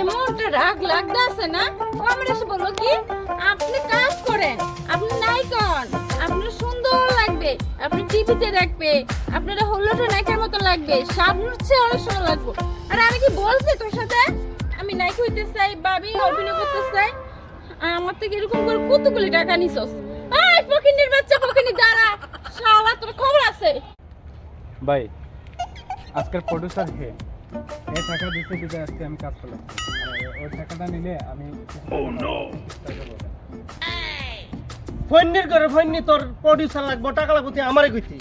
এমনটা রাগ লাগতে আছে না? ও আমার কি, আপনি কাজ করেন, আপনি নাইকন আপনার সুন্দর লাগবে, আপনি টিভিতে দেখবে, আপনারা হলুদ নায়িকার মতো লাগবে সাবনুর চেয়ে অনেক সময় লাগবে। আর আমি কি বলছি তোর সাথে? আমি নায়ক হইতে চাই বা আমি অভিনয় করতে চাই। আমার থেকে এরকম করে কতগুলি টাকা নিছস? এই পকিনির বাচ্চা পকিনি দাঁড়া। শালা, তোর খবর আছে? ভাই, আজকের প্রডিউসার হে টাকা দিতে দিতে আজকে আমি কাজ করলাম। ওই টাকাটা নিলে আমি করে ফৈন্যি তোর প্রডিউসার লাগবো টাকা লাগবো তুই আমারে কইতি।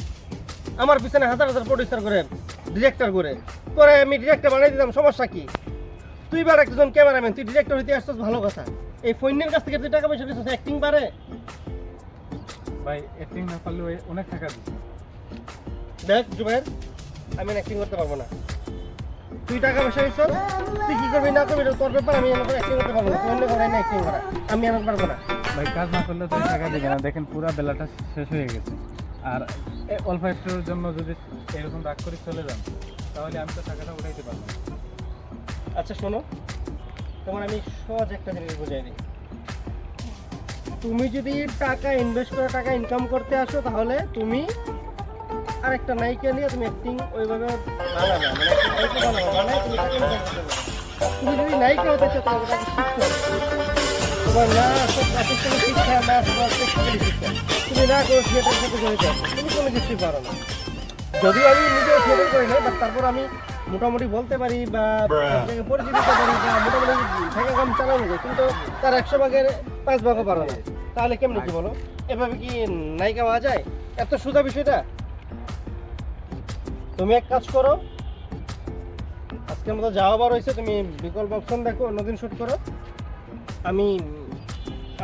আমার পিছনে হাজার হাজার প্রডিউসার করে ডিরেক্টর করে তোরে আমি ডিরেক্টর বানাই দিতাম সমস্যা কি? তুই বার একজন ক্যামেরাম্যান তুই ডিরেক্টর হইতে আসছিস ভালো কথা। এই ফৈন্যের কাছ থেকে তুই টাকা পয়সা দিচ্ছিস অ্যাক্টিং পারে ভাই অ্যাক্টিং না পারলে অনেক টাকা দিচ্ছে দেখ জুবাইর আমি অ্যাক্টিং করতে পারব না। তুই টাকা পয়সা দিচ্ছ তুই কি করবি না করবি তোর ব্যাপার আমি এমন অ্যাক্টিং করতে পারব না। তুই অন্য করে অ্যাক্টিং করা আমি এমন পারব না ভাই কাজ না করলে তো টাকা দিবে না। দেখেন পুরো বেলাটা শেষ হয়ে গেছে। আর অল্প একটুর জন্য যদি এরকম রাগ করে চলে যান তাহলে আমি তো টাকাটা উঠাইতে পারব আচ্ছা শোনো তোমার আমি সহজ একটা জিনিস বুঝাই দিই। তুমি যদি টাকা ইনভেস্ট করে টাকা ইনকাম করতে আসো তাহলে তুমি আরেকটা নায়িকা নিয়ে তুমি অ্যাক্টিং ওইভাবে বানাবে মানে তোমার না সব প্রাতিষ্ঠানিক শিক্ষা না তোমার প্র্যাকটিক্যালি শিক্ষা তুমি না করো থিয়েটার সাথে জড়িত আছো, তুমি কোনো কিছুই পারো না। যদিও আমি নিজেও থিয়েটার করি না বাট তারপর আমি মোটামুটি বলতে পারি বা পরিচিত পারি বা মোটামুটি টাকা কম চালানো যায় কিন্তু তার একশো ভাগের পাঁচ ভাগও পারো না। তাহলে কেমন কি বলো? এভাবে কি নায়িকা হওয়া যায়? এত সোজা বিষয়টা? তুমি এক কাজ করো আজকের মতো যাওয়া বার হয়েছে তুমি বিকল্প অপশন দেখো অন্যদিন শ্যুট করো। আমি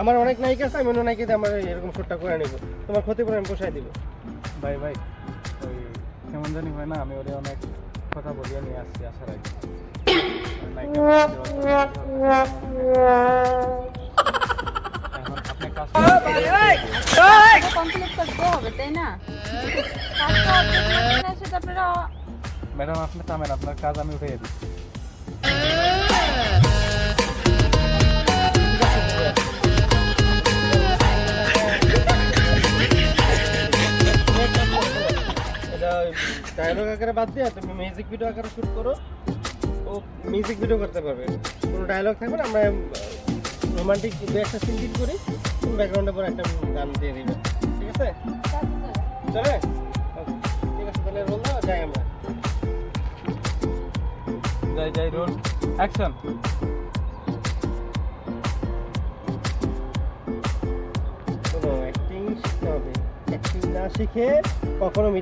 আমার অনেক নায়িকা আছে আমি অন্য নায়িকাতে আমার এরকম শ্যুটটা করে নিব। তোমার ক্ষতিপূরণ আমি পোষায় দিব। ভাই ভাই ওই কেমন জানি হয় না আমি ওরে অনেক কথা বলিয়ে নিয়ে আসছি আসার আগে। কাজ হবে তাই না? আপনারা ম্যাডাম আপনি থামেন আপনার কাজ আমি উঠে দিচ্ছি। ডায়লগ আকারে বাদ দিয়ে তুমি মিউজিক ভিডিও আকারে শুট করো। ও মিউজিক ভিডিও করতে পারবে। কোনো ডায়লগ থাকবে না আমরা রোমান্টিক দু একটা সিন করি। তুমি ব্যাকগ্রাউন্ডে পরে একটা গান দিয়ে দিবে। ঠিক আছে? চলে? যাই যাই রোল অ্যাকশন হবে অ্যাক্টিং না শিখে কখনো মিডিয়া